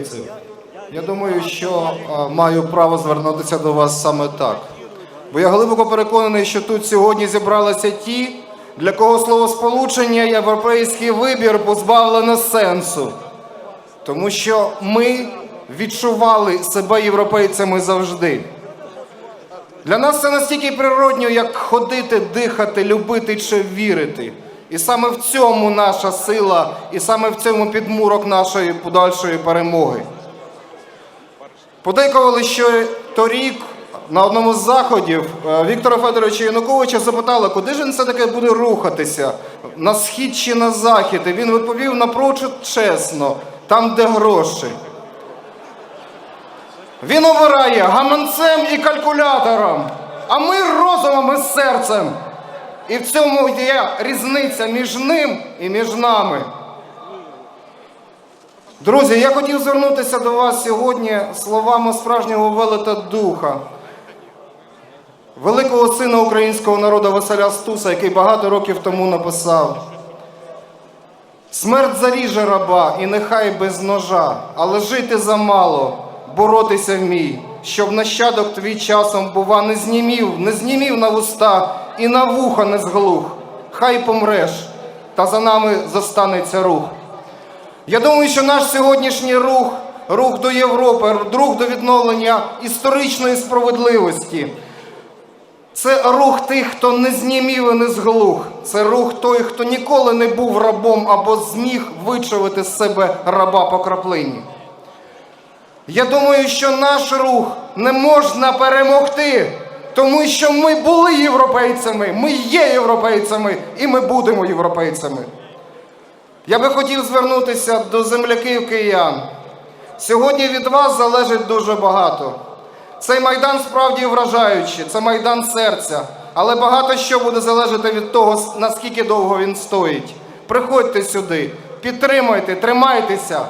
Друзі я думаю, що е, маю право звернутися до вас саме так. Бо я глибоко переконаний, що тут сьогодні зібралися ті, для кого словосполучення європейський вибір позбавлено сенсу. Тому що ми відчували себе європейцями завжди. Для нас це настільки природньо, як ходити, дихати, любити чи вірити. І саме в цьому наша сила, і саме в цьому підмурок нашої подальшої перемоги. Подейкували, що торік на одному з заходів е, Віктора Федоровича Януковича запитали, куди ж він все-таки буде рухатися, на схід чи на захід. І він відповів напрочуд чесно, там, де гроші. Він обирає гаманцем і калькулятором, а ми розумом і серцем. І в цьому є різниця між ним і між нами. Друзі, я хотів звернутися до вас сьогодні словами справжнього велета духа, великого сина українського народу Василя Стуса, який багато років тому написав. Смерть заріже раба, і нехай без ножа, але жити замало, боротися вмій, щоб нащадок твій часом, бува, не знімів, не знімів на вуста і на вуха не зглух. Хай помреш, та за нами зостанеться рух. Я думаю, що наш сьогоднішній рух, рух до Європи, рух до відновлення історичної справедливості. Це рух тих, хто не знімів і не зглух. Це рух той, хто ніколи не був рабом або зміг вичавити з себе раба по краплині. Я думаю, що наш рух не можна перемогти, тому що ми були європейцями, ми є європейцями і ми будемо європейцями. Я би хотів звернутися до земляків киян. Сьогодні від вас залежить дуже багато. Цей майдан справді вражаючий, це майдан серця, але багато що буде залежати від того, наскільки довго він стоїть. Приходьте сюди, підтримуйте, тримайтеся.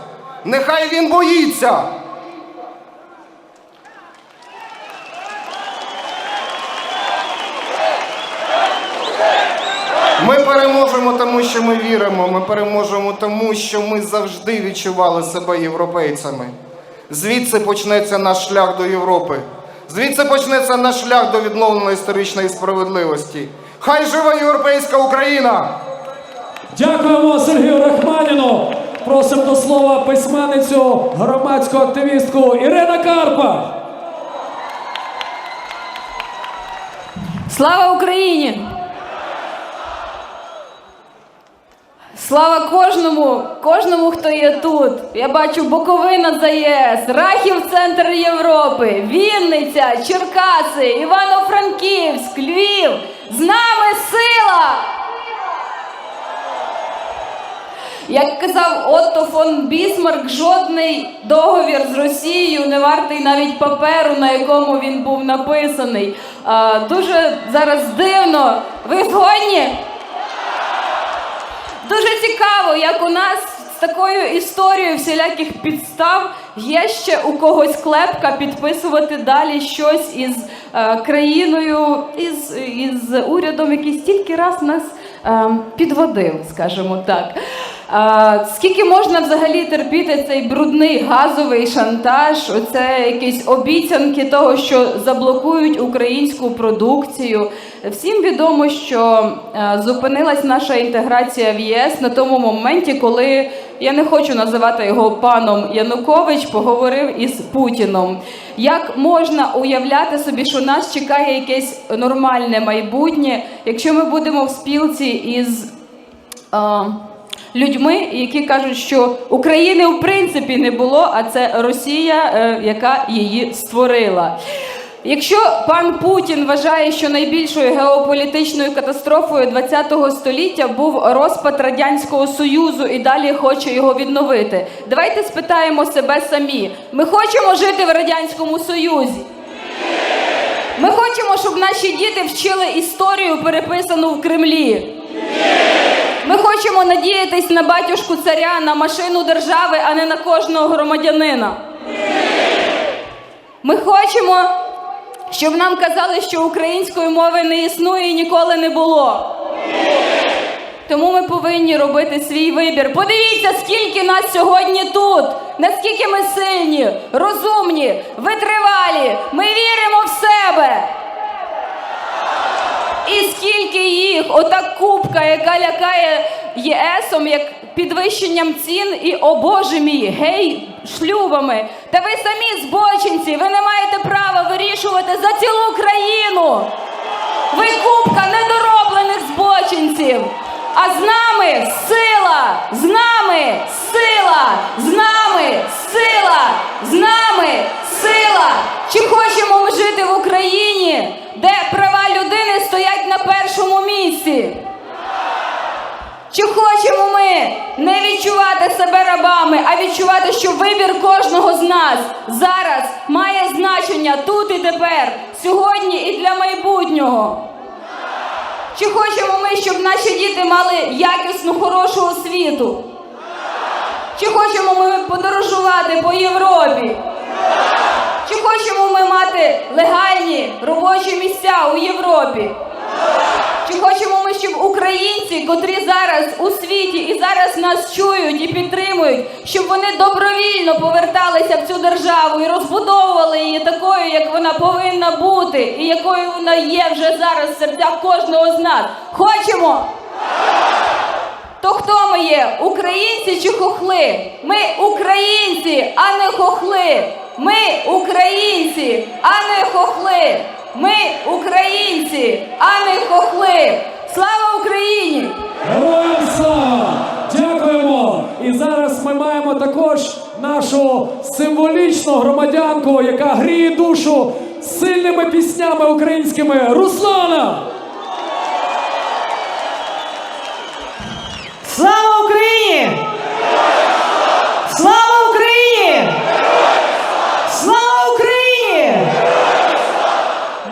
Нехай він боїться. Ми переможемо тому, що ми віримо. Ми переможемо тому, що ми завжди відчували себе європейцями. Звідси почнеться наш шлях до Європи. Звідси почнеться наш шлях до відновлення історичної справедливості. Хай живе європейська Україна! Дякуємо Сергію Рахманіну. Просимо до слова письменницю, громадську активістку Ірина Карпа. Слава Україні! Слава кожному, кожному, хто є тут. Я бачу Буковина ЗАЄС, Рахів Центр Європи, Вінниця, Черкаси, Івано-Франківськ, Львів. З нами сила! Як казав Отто фон Бісмарк, жодний договір з Росією не вартий навіть паперу, на якому він був написаний. А, дуже зараз дивно. Ви згодні? Дуже цікаво, як у нас з такою історією всіляких підстав є ще у когось клепка підписувати далі щось із е, країною, із, із урядом, який стільки раз нас е, підводив, скажімо так. Скільки можна взагалі терпіти цей брудний газовий шантаж, оце якісь обіцянки того, що заблокують українську продукцію. Всім відомо, що е, зупинилась наша інтеграція в ЄС на тому моменті, коли я не хочу називати його паном Янукович, поговорив із Путіном. Як можна уявляти собі, що нас чекає якесь нормальне майбутнє, якщо ми будемо в спілці із. е, людьми, які кажуть, що України в принципі не було, а це Росія, е, яка її створила. Якщо пан Путін вважає, що найбільшою геополітичною катастрофою ХХ століття був розпад Радянського Союзу і далі хоче його відновити, давайте спитаємо себе самі: ми хочемо жити в Радянському Союзі? Ми хочемо, щоб наші діти вчили історію, переписану в Кремлі. Ми хочемо надіятись на батюшку царя, на машину держави, а не на кожного громадянина. Ми хочемо, щоб нам казали, що української мови не існує і ніколи не було. Тому ми повинні робити свій вибір. Подивіться, скільки нас сьогодні тут. наскільки ми сильні, розумні, витривалі. Ми віримо в себе. І скільки їх, ота кубка, яка лякає ЄСом, як підвищенням цін, і о Боже мій, гей, шлюбами. Та ви самі збочинці, ви не маєте права вирішувати за цілу країну. Ви кубка недороблених збочинців. А з нами сила, з нами відчувати себе рабами, а відчувати, що вибір кожного з нас зараз має значення тут і тепер, сьогодні і для майбутнього? Чи хочемо ми, щоб наші діти мали якісну, хорошу освіту? Чи хочемо ми подорожувати по Європі? Чи хочемо ми мати легальні робочі місця у Європі? Чи хочемо ми, щоб українці, котрі зараз у світі і зараз нас чують і підтримують, щоб вони добровільно поверталися в цю державу і розбудовували її такою, як вона повинна бути, і якою вона є вже зараз в серцях кожного з нас? Хочемо? То хто ми є? Українці чи хохли? Ми українці, а не хохли. Ми українці, а не хохли. Ми українці, а не хохли. Слава Україні! Героям слава! Дякуємо! І зараз ми маємо також нашу символічну громадянку, яка гріє душу сильними піснями українськими Руслана! Слава Україні! Слава Україні! Слава Україні!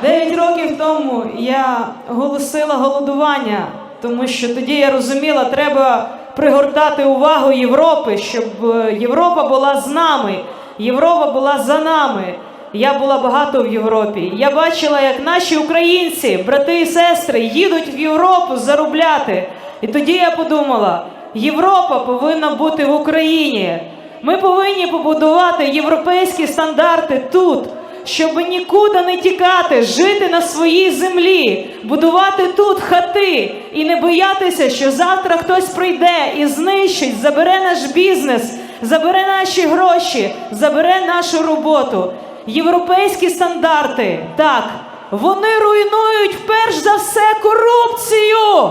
Дев'ять років тому я оголосила голодування, тому що тоді я розуміла, треба пригортати увагу Європи, щоб е, Європа була з нами, Європа була за нами. Я була багато в Європі. Я бачила, як наші українці, брати і сестри, їдуть в Європу заробляти. І тоді я подумала: Європа повинна бути в Україні. Ми повинні побудувати європейські стандарти тут, щоб нікуди не тікати, жити на своїй землі, будувати тут хати і не боятися, що завтра хтось прийде і знищить, забере наш бізнес, забере наші гроші, забере нашу роботу. Європейські стандарти, так, вони руйнують перш за все корупцію.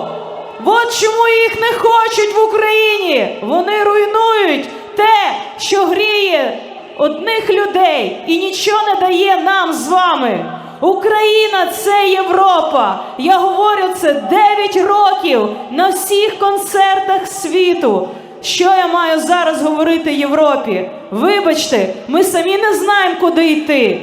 От чому їх не хочуть в Україні. Вони руйнують те, що гріє одних людей і нічого не дає нам з вами. Україна це Європа. Я говорю це 9 років на всіх концертах світу. Що я маю зараз говорити Європі? Вибачте, ми самі не знаємо, куди йти.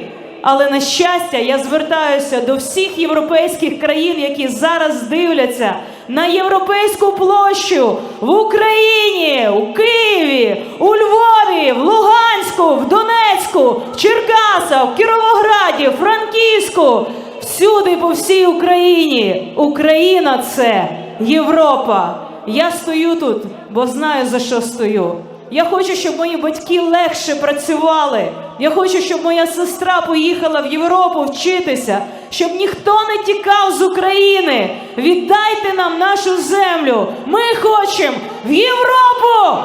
Але на щастя, я звертаюся до всіх європейських країн, які зараз дивляться на європейську площу в Україні, у Києві, у Львові, в Луганську, в Донецьку, в Черкасах, в Кіровограді, Франківську, всюди по всій Україні. Україна це Європа. Я стою тут, бо знаю за що стою. Я хочу, щоб мої батьки легше працювали. Я хочу, щоб моя сестра поїхала в Європу вчитися, щоб ніхто не тікав з України. Віддайте нам нашу землю. Ми хочемо в Європу!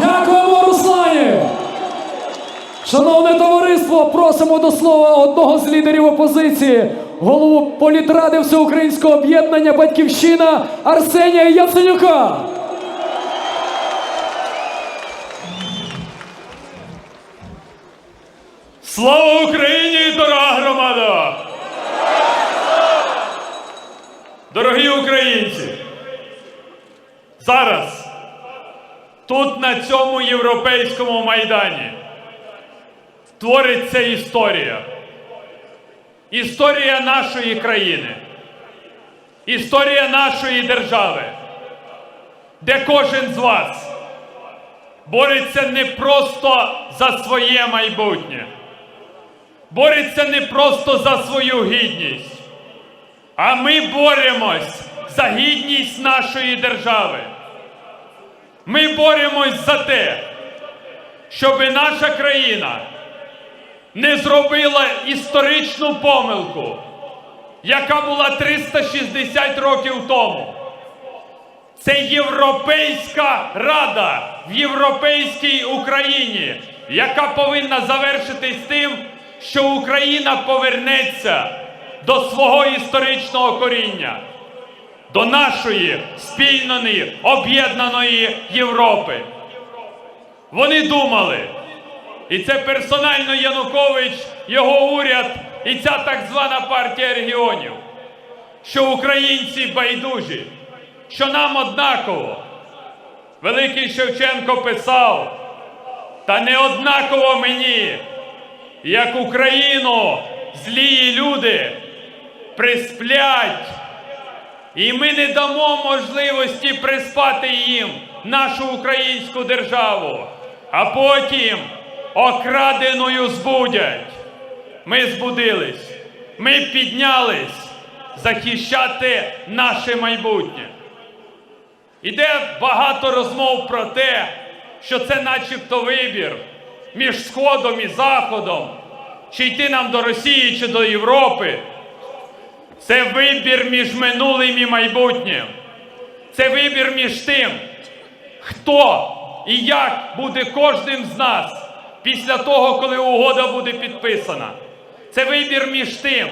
Дякуємо, Руслані! Шановне товариство, просимо до слова одного з лідерів опозиції, голову політради Всеукраїнського об'єднання Батьківщина Арсенія Яценюка. Слава Україні, дорога громада! Дорогі українці! Зараз тут на цьому європейському майдані твориться історія. Історія нашої країни. Історія нашої держави, де кожен з вас бореться не просто за своє майбутнє, бореться не просто за свою гідність, а ми боремось за гідність нашої держави. Ми боремось за те, щоб наша країна не зробила історичну помилку, яка була 360 років тому. Це Європейська Рада в Європейській Україні, яка повинна завершитись тим, що Україна повернеться до свого історичного коріння, до нашої спільної об'єднаної Європи. Вони думали, і це персонально Янукович, його уряд і ця так звана партія регіонів, що українці байдужі, що нам однаково. Великий Шевченко писав, та не однаково мені, як Україну злії люди присплять, і ми не дамо можливості приспати їм нашу українську державу, а потім окраденою збудять. Ми збудились, ми піднялись захищати наше майбутнє. Іде багато розмов про те, що це начебто вибір між Сходом і Заходом, чи йти нам до Росії, чи до Європи. Це вибір між минулим і майбутнім. Це вибір між тим, хто і як буде кожним з нас після того, коли угода буде підписана. Це вибір між тим,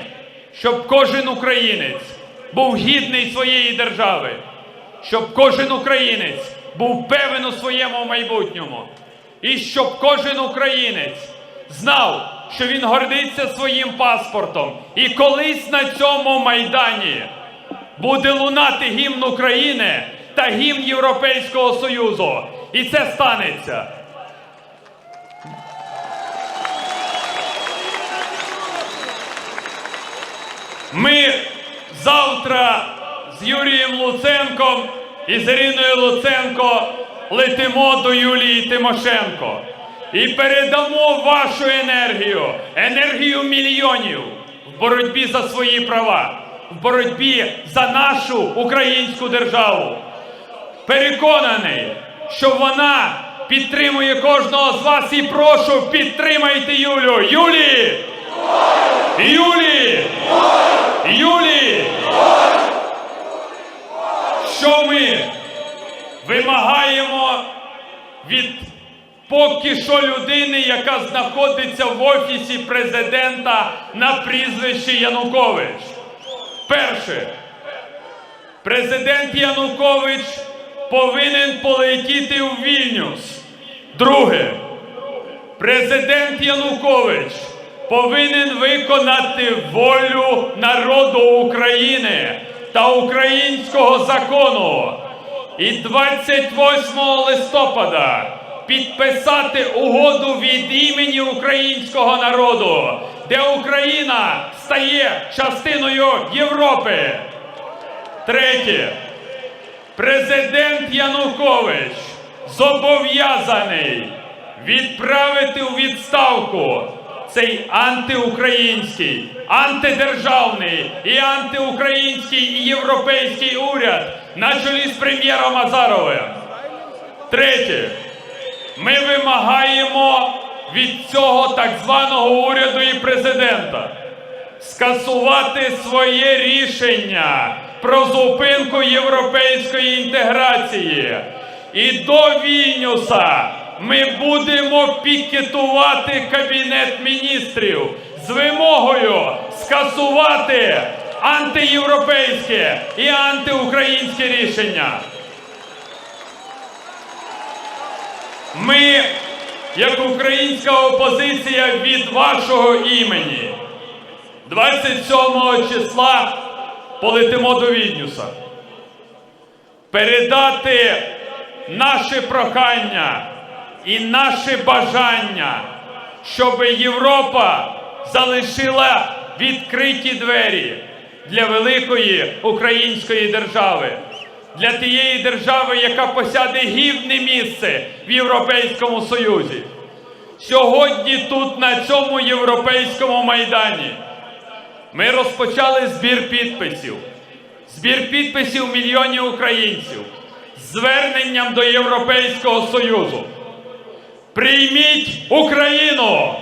щоб кожен українець був гідний своєї держави, щоб кожен українець був певен у своєму майбутньому, і щоб кожен українець знав, що він гордиться своїм паспортом, і колись на цьому майдані буде лунати гімн України та гімн Європейського Союзу. І це станеться. Ми завтра з Юрієм Луценком і з Іриною Луценко летимо до Юлії Тимошенко і передамо вашу енергію, енергію мільйонів в боротьбі за свої права, в боротьбі за нашу українську державу. Переконаний, що вона підтримує кожного з вас і прошу підтримайте Юлю. Юлі! Юлі! Юлі! Що ми вимагаємо від поки що людини, яка знаходиться в офісі президента на прізвище Янукович? Перше, президент Янукович повинен полетіти у Вільнюс. Друге, Президент Янукович повинен виконати волю народу України та українського закону і 28 листопада підписати угоду від імені українського народу, де Україна стає частиною Європи. Третє. Президент Янукович зобов'язаний відправити у відставку цей антиукраїнський, антидержавний і антиукраїнський і європейський уряд на чолі з прем'єром Азаровим. Третє. Ми вимагаємо від цього так званого уряду і президента скасувати своє рішення про зупинку європейської інтеграції. І до Вільнюса ми будемо пікетувати Кабінет міністрів з вимогою скасувати антиєвропейське і антиукраїнське рішення. Ми, як українська опозиція від вашого імені, 27 числа полетимо до Вільнюса. Передати наше прохання і наше бажання, щоб Європа залишила відкриті двері для великої української держави, для тієї держави, яка посяде гідне місце в Європейському Союзі. Сьогодні тут, на цьому європейському майдані, ми розпочали збір підписів. Збір підписів мільйонів українців зверненням до Європейського Союзу. Прийміть Україну!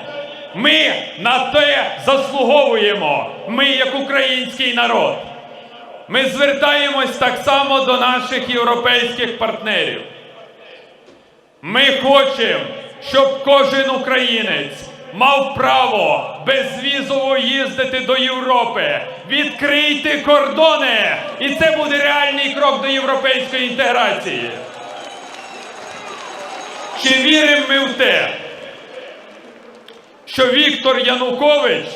Ми на те заслуговуємо. Ми як український народ. Ми звертаємось так само до наших європейських партнерів. Ми хочемо, щоб кожен українець мав право безвізово їздити до Європи. Відкрийте кордони! І це буде реальний крок до європейської інтеграції. Чи віримо ми в те, що Віктор Янукович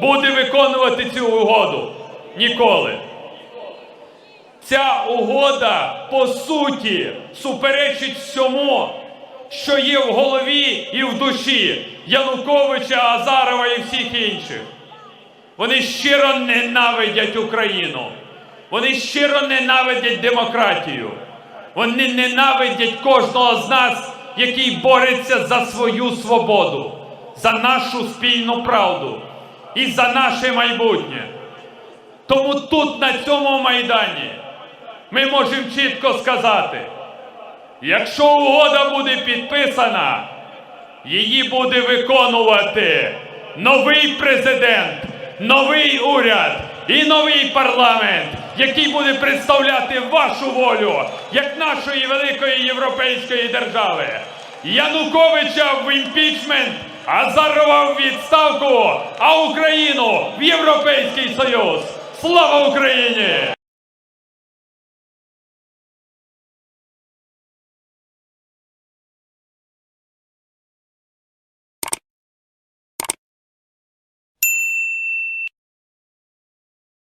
буде виконувати цю угоду? Ніколи. Ця угода по суті суперечить всьому, що є в голові і в душі Януковича, Азарова і всіх інших. Вони щиро ненавидять Україну. Вони щиро ненавидять демократію. Вони ненавидять кожного з нас, який бореться за свою свободу, за нашу спільну правду і за наше майбутнє. Тому тут, на цьому майдані, ми можемо чітко сказати: якщо угода буде підписана, її буде виконувати новий президент, новий уряд і новий парламент, який буде представляти вашу волю як нашої великої європейської держави. Януковича в імпічмент, Азарова в відставку, а Україну в Європейський Союз. Слава Україні!